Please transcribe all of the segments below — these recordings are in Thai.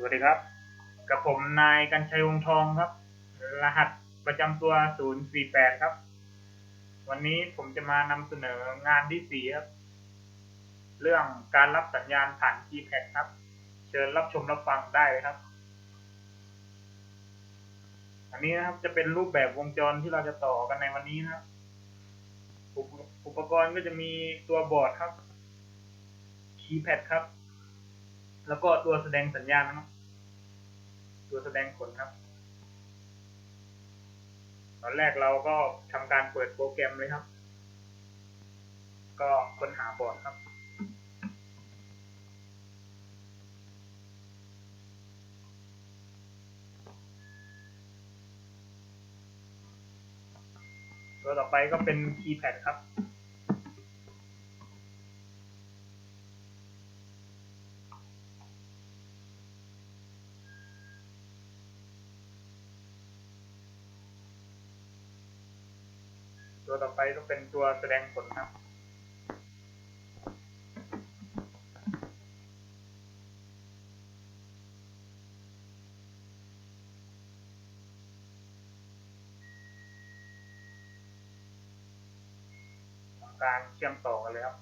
สวัสดีครับ กับผมนายกัญชัยวงทองครับ รหัสประจำตัว 048 ครับ วันนี้ผมจะมานำเสนองานที่สี่ครับ เรื่องการรับสัญญาณผ่าน keypad ครับ เชิญรับชมรับฟังได้เลยครับ อันนี้นะครับจะเป็นรูปแบบวงจรที่เราจะต่อกันในวันนี้นะครับ อุปกรณ์ก็จะมีตัวบอร์ดครับ คีย์แพดครับ แล้วก็ตัวแสดงสัญญาณนะครับ ตัวแสดงผลครับ ตอนแรกเราก็ทำการเปิดโปรแกรมเลยครับ ก็ค้นหาบอร์ดครับตัวต่อไปก็เป็นคีย์แพดครับ ตัวต่อไปก็เป็นตัวแสดงผลครับ การเชื่อมต่อกันเลยครับ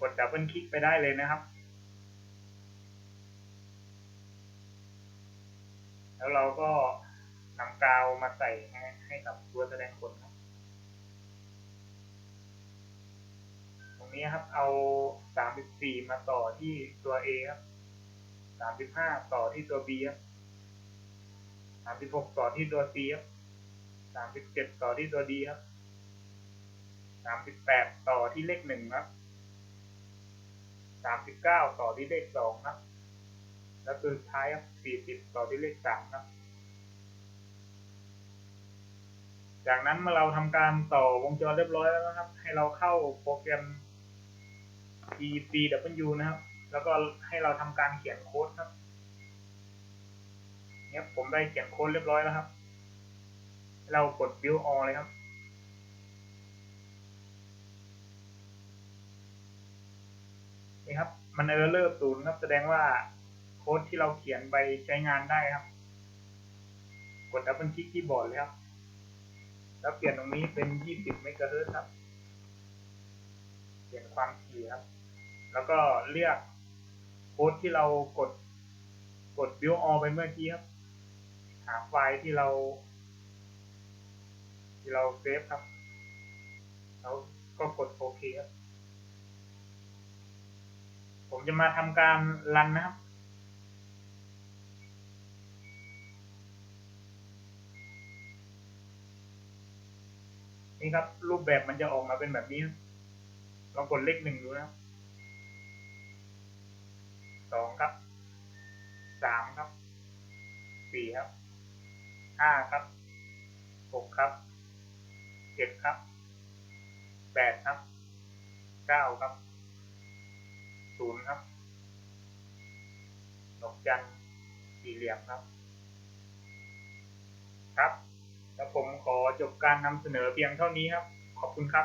กดดับเบิลคลิกไปได้เลยนะครับ แล้วเราก็ นำกาวมาใส่ให้ให้กับตัวแสดงผลครับ ตรงนี้ครับเอา34มสิบสี่มาต่อที่ตัว A ครับ35ต่อที่ตัว B ครับ36ต่อที่ตัว C ครับ37ต่อที่ตัว D ครับ38ต่อที่เลขหนึ่งครับ39ต่อที่เลขสองครับ แล้วสุดท้ายครับ40ต่อที่เลขสามครับ จากนั้นเมื่อเราทำการต่อวงจรเรียบร้อยแล้วนะครับ ให้เราเข้าโปรแกรม ECW นะครับ แล้วก็ให้เราทำการเขียนโค้ดครับเนี่ยผมได้เขียนโค้ดเรียบร้อยแล้วครับ เรากด build all เลยครับนี่ครับ มันเออร์เลอร์ศูนย์ครับแสดงว่าโค้ดที่เราเขียนไปใช้งานได้ครับ กดดับเบิลคลิกที่บอร์ดเลยครับ แล้วเปลี่ยนตรงนี้เป็น 20 เมกะเฮิรตซ์ครับ เปลี่ยนความถี่ครับ แล้วก็เลือกโค้ดที่เรากด กด build all ไปเมื่อกี้ครับ หาไฟล์ที่เรา ที่เราเซฟครับ แล้วก็กดโอเคครับ ผมจะมาทำการรันนะครับ นี่ครับ รูปแบบมันจะออกมาเป็นแบบนี้ลองกดเลขหนึ่งดูนะครับสองครับสามครับสี่ครับห้าครับหกครับเจ็ดครับแปดครับเก้าครับศูนย์ครับดอกจันสี่เหลี่ยมครับ จบการนำเสนอเพียงเท่านี้ครับ ขอบคุณครับ